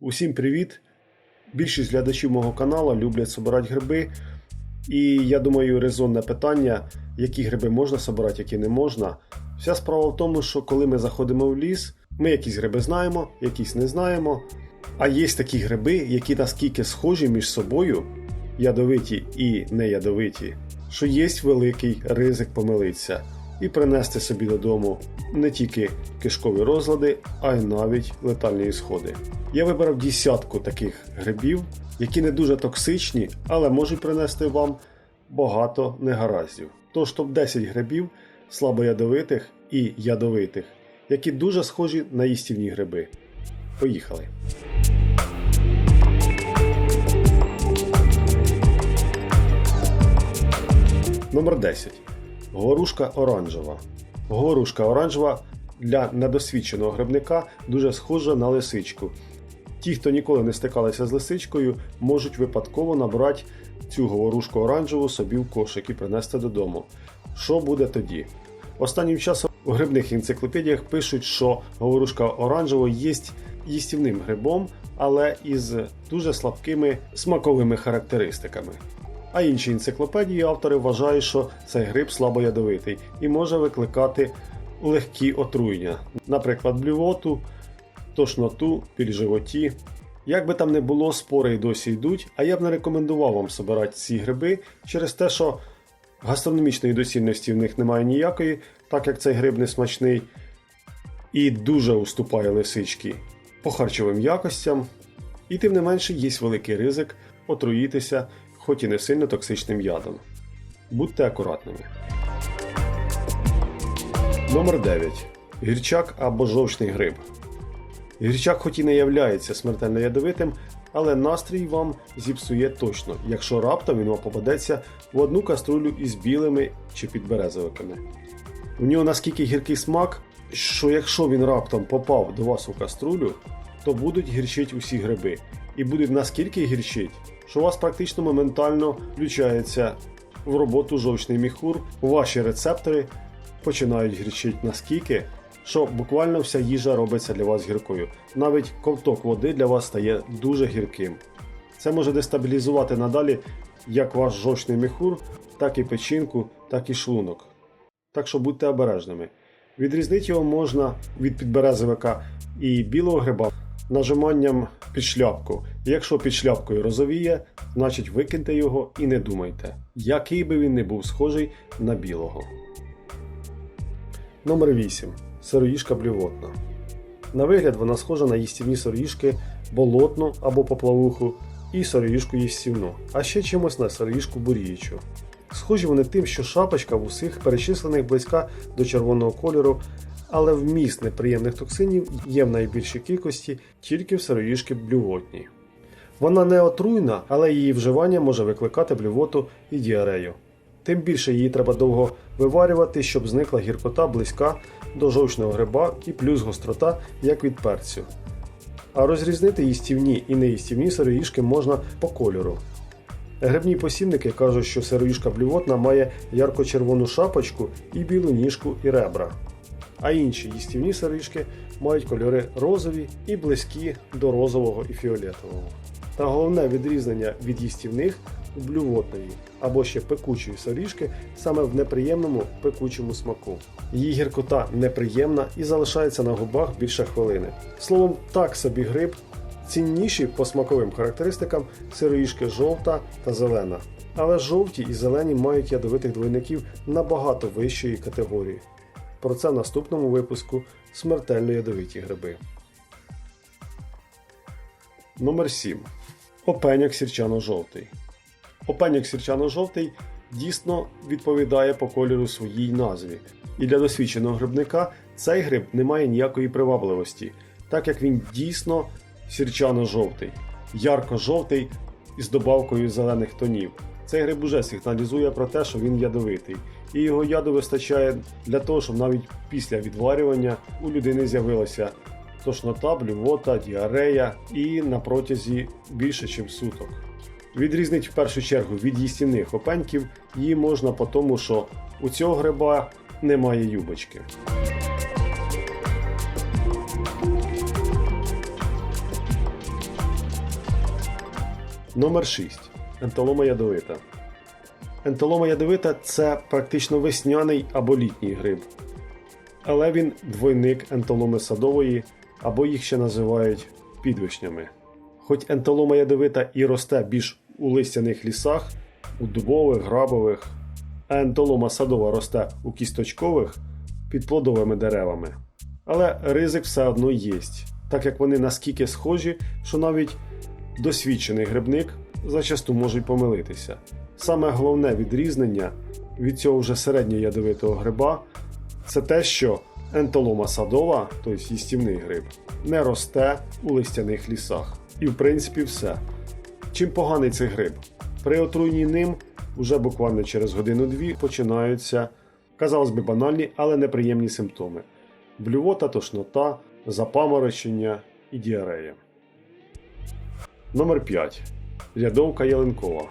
Усім привіт! Більшість глядачів мого каналу люблять собирати гриби. І я думаю, резонне питання, які гриби можна собирати, які не можна. Вся справа в тому, що коли ми заходимо в ліс, ми якісь гриби знаємо, якісь не знаємо. А є такі гриби, які наскільки схожі між собою, ядовиті і не ядовиті, що є великий ризик помилитися і принести собі додому не тільки кишкові розлади, а й навіть летальні ісходи. Я вибрав десятку таких грибів, які не дуже токсичні, але можуть принести вам багато негараздів. Тож топ-10 грибів слабоядовитих і ядовитих, які дуже схожі на їстівні гриби. Поїхали! Номер 10. Говорушка оранжева. Говорушка оранжева для недосвідченого грибника дуже схожа на лисичку. Ті, хто ніколи не стикалися з лисичкою, можуть випадково набрати цю говорушку оранжеву собі в кошик і принести додому. Що буде тоді? Останнім часом у грибних енциклопедіях пишуть, що говорушка оранжева є їстівним грибом, але із дуже слабкими смаковими характеристиками. А інші енциклопедії автори вважають, що цей гриб слабоядовитий і може викликати легкі отруєння, наприклад, блювоту, тошноту, біль животі. Як би там не було, спори й досі йдуть, а я б не рекомендував вам собирати ці гриби через те, що гастрономічної доцільності в них немає ніякої, так як цей гриб не смачний і дуже уступає лисички по харчовим якостям, і тим не менше є великий ризик отруїтися, хоч і не сильно токсичним ядом. Будьте акуратними. Номер 9. Гірчак або жовчний гриб. Гірчак хоч і не являється смертельно ядовитим, але настрій вам зіпсує точно, якщо раптом він вам попадеться в одну каструлю із білими чи підберезовиками. У нього наскільки гіркий смак, що якщо він раптом попав до вас у каструлю, то будуть гірчить усі гриби. І будуть наскільки гірчить, що у вас практично моментально включається в роботу жовчний міхур, ваші рецептори починають гірчити наскільки, що буквально вся їжа робиться для вас гіркою. Навіть ковток води для вас стає дуже гірким. Це може дестабілізувати надалі як ваш жовчний міхур, так і печінку, так і шлунок. Так що будьте обережними. Відрізнити його можна від підберезовика і білого гриба нажиманням під шляпку. Якщо під шляпкою розовіє, значить викиньте його і не думайте, який би він не був схожий на білого. Номер 8. Сироїжка блювотна. На вигляд вона схожа на їстівні сироїжки, болотну або поплавуху і сироїжку їстівну, а ще чимось на сироїжку буріючу. Схожі вони тим, що шапочка в усіх перечислених близька до червоного кольору, але вміст неприємних токсинів є в найбільшій кількості тільки в сироїжки блювотній. Вона не отруйна, але її вживання може викликати блювоту і діарею. Тим більше її треба довго виварювати, щоб зникла гіркота близька до жовчного гриба і плюс гострота, як від перцю. А розрізнити їстівні і неїстівні сироїжки можна по кольору. Грибні посібники кажуть, що сироїжка блювотна має ярко-червону шапочку і білу ніжку і ребра. А інші їстівні сироїжки мають кольори розові і близькі до розового і фіолетового. Та головне відрізнення від їстівних у блювотної або ще пекучої соріжки саме в неприємному пекучому смаку. Її гіркота неприємна і залишається на губах більше хвилини. Словом, так собі гриб цінніші по смаковим характеристикам сироїжки жовта та зелена. Але жовті і зелені мають ядовитих двойників набагато вищої категорії. Про це в наступному випуску смертельно ядовиті гриби. Номер 7. Опеньок сірчано-жовтий. Опеньок сірчано-жовтий дійсно відповідає по кольору своїй назві. І для досвідченого грибника цей гриб не має ніякої привабливості, так як він дійсно сірчано-жовтий, ярко-жовтий із добавкою зелених тонів. Цей гриб уже сигналізує про те, що він ядовитий, і його яду вистачає для того, щоб навіть після відварювання у людини з'явилася тошнота, блювота, діарея і на протязі більше, ніж суток. Відрізнити в першу чергу від їстівних опеньків її можна по тому, що у цього гриба немає юбочки. Номер 6. Ентолома ядовита. Ентолома ядовита це практично весняний або літній гриб. Але він двойник ентоломи садової, або їх ще називають підвишнями. Хоч ентолома ядовита і росте більш у листяних лісах, у дубових, грабових, а ентолома садова росте у кісточкових під плодовими деревами. Але ризик все одно є, так як вони наскільки схожі, що навіть досвідчений грибник зачасту може й помилитися. Саме головне відрізнення від цього вже середньоядовитого гриба це те, що ентолома садова, тобто їстівний гриб, не росте у листяних лісах. І в принципі все. Чим поганий цей гриб? При отруєнні ним уже буквально через годину-дві починаються, казалось би, банальні, але неприємні симптоми: блювота, тошнота, запаморочення і діарея. Номер 5. Рядовка ялинкова.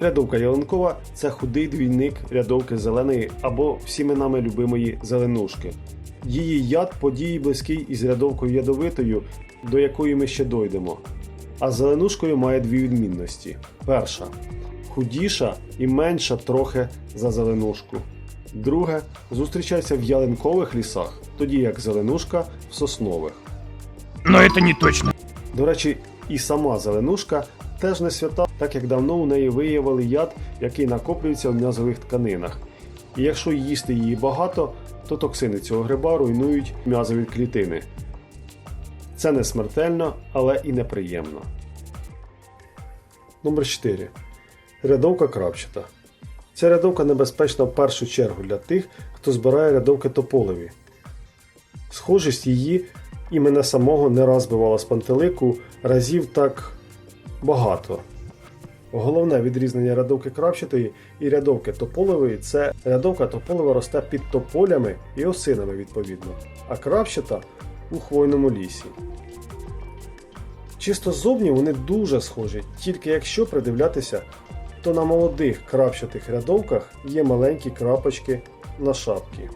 Рядовка ялинкова це худий двійник рядовки зеленої або всіми нами любимої зеленушки. Її яд події близький із рядовкою ядовитою, до якої ми ще дойдемо. А зеленушкою має дві відмінності: перша худіша і менша трохи за зеленушку. Друге зустрічається в ялинкових лісах, тоді як зеленушка в соснових. Но это не точно. До речі, і сама зеленушка теж не свята, так як давно у неї виявили яд, який накоплюється в м'язових тканинах. І якщо їсти її багато, то токсини цього гриба руйнують м'язові клітини. Це не смертельно, але і неприємно. Номер 4. Рядовка крапчата. Ця рядовка небезпечна в першу чергу для тих, хто збирає рядовки тополеві. Схожість її і мене самого не раз бивала з пантелику разів так багато. Головне відрізнення рядовки крапчатої і рядовки тополевої це рядовка тополева росте під тополями і осинами відповідно, а крапчата у хвойному лісі. Чисто зовні вони дуже схожі, тільки якщо придивлятися, то на молодих крапчатих рядовках є маленькі крапочки на шапці.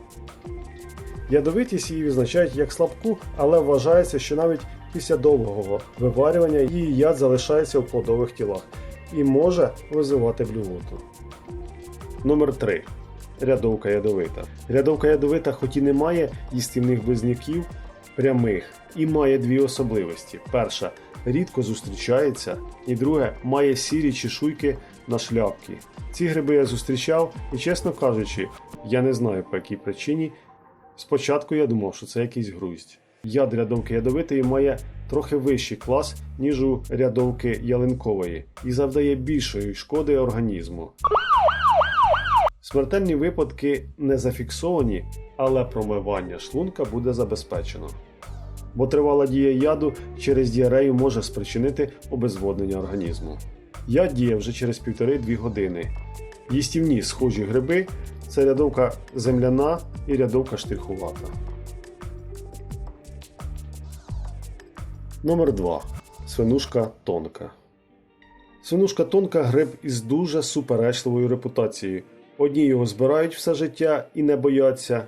Ядовитість її відзначають як слабку, але вважається, що навіть після довгого виварювання її яд залишається у плодових тілах і може визивати блювоту. Номер 3. Рядовка ядовита. Рядовка ядовита, хоч і не має їстівних близнюків прямих, і має дві особливості. Перша рідко зустрічається, і друге має сірі чешуйки на шляпці. Ці гриби я зустрічав, і чесно кажучи, я не знаю по якій причині. Спочатку я думав, що це якийсь груздь. Яд рядовки ядовитої має трохи вищий клас, ніж у рядовки ялинкової, і завдає більшої шкоди організму. Смертельні випадки не зафіксовані, але промивання шлунка буде забезпечено. Бо тривала дія яду через діарею може спричинити обезводнення організму. Яд діє вже через 1,5-2 години. Їстівні схожі гриби це рядовка земляна і рядовка штрихувата. Номер 2. Свинушка тонка. Свинушка тонка гриб із дуже суперечливою репутацією. Одні його збирають все життя і не бояться,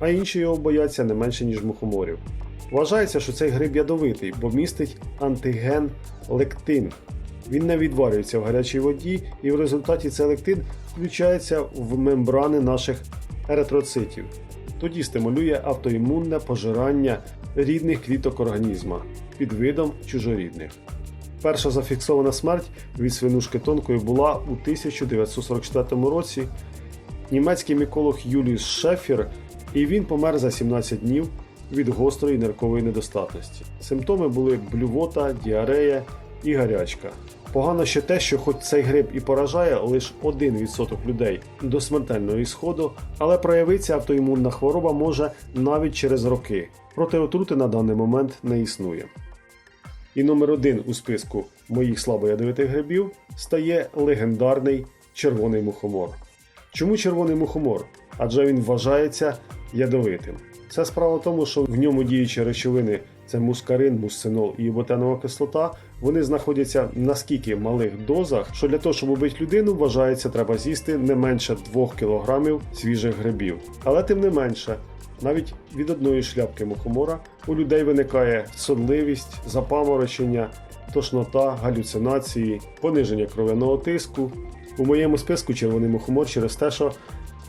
а інші його бояться не менше, ніж мухоморів. Вважається, що цей гриб ядовитий, бо містить антиген лектин. Він не відварюється в гарячій воді, і в результаті цей лектин включається в мембрани наших еритроцитів. Тоді стимулює автоімунне пожирання рідних кліток організма під видом чужорідних. Перша зафіксована смерть від свинушки тонкої була у 1944 році. Німецький міколог Юліус Шефер, і він помер за 17 днів від гострої ниркової недостатності. Симптоми були блювота, діарея і гарячка. Погано ще те, що хоч цей гриб і поражає лише 1% людей до смертельного ісходу, але проявиться автоімунна хвороба може навіть через роки. Проте отрути на даний момент не існує. І номер один у списку моїх слабоядовитих грибів стає легендарний червоний мухомор. Чому червоний мухомор? Адже він вважається ядовитим. Це справа в тому, що в ньому діючі речовини це мускарин, мусцинол і ботанова кислота. Вони знаходяться в наскільки малих дозах, що для того, щоб убити людину, вважається, треба з'їсти не менше 2 кг свіжих грибів. Але тим не менше, навіть від одної шляпки мухомора у людей виникає сонливість, запаморочення тошнота, галюцинації, пониження кров'яного тиску. У моєму списку червоний мухомор через те, що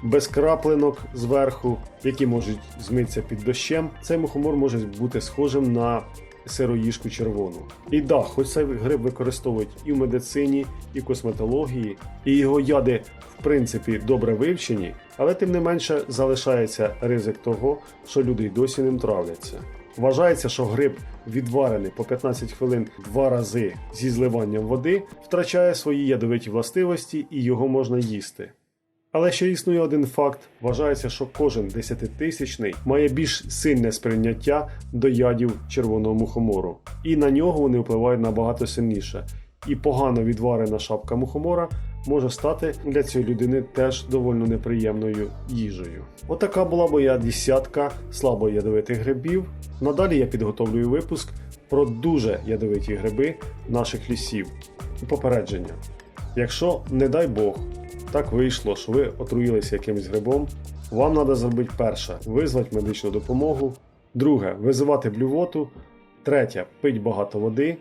без краплинок зверху, які можуть змитися під дощем, цей мухомор може бути схожим на сироїжку червону. І да, хоч цей гриб використовують і в медицині, і в косметології, і його яди в принципі добре вивчені, але тим не менше залишається ризик того, що люди й досі ним травляться. Вважається, що гриб, відварений по 15 хвилин два рази зі зливанням води, втрачає свої ядовиті властивості і його можна їсти. Але ще існує один факт: вважається, що кожен десятитисячний має більш сильне сприйняття до ядів червоного мухомору, і на нього вони впливають набагато сильніше. І погано відварена шапка мухомора може стати для цієї людини теж довольно неприємною їжею. Отака була моя десятка слабо ядовитих грибів. Надалі я підготовлюю випуск про дуже ядовиті гриби наших лісів. Попередження. Якщо, не дай Бог, так вийшло, що ви отруїлися якимось грибом, вам треба зробити перше визвати медичну допомогу, друге визивати блювоту, третє пить багато води.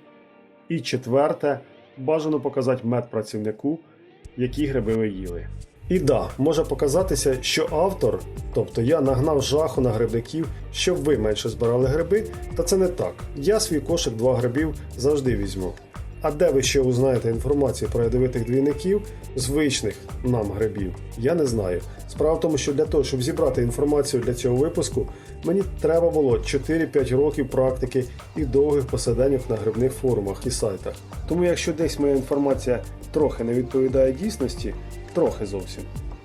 І четверте бажано показати медпрацівнику, які гриби ви їли. І да, може показатися, що автор, тобто я нагнав жаху на грибників, щоб ви менше збирали гриби, та це не так. Я свій кошик два грибів завжди візьму. А де ви ще узнаєте інформацію про ядовитих двійників, звичних нам грибів, я не знаю. Справа в тому, що для того, щоб зібрати інформацію для цього випуску, мені треба було 4-5 років практики і довгих посиденьок на грибних форумах і сайтах. Тому якщо десь моя інформація трохи не відповідає дійсності, трохи зовсім,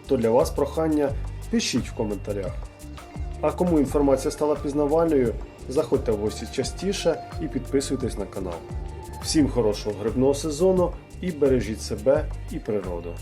то для вас прохання пишіть в коментарях. А кому інформація стала пізнавальною, заходьте в гості частіше і підписуйтесь на канал. Всім хорошого грибного сезону і бережіть себе і природу.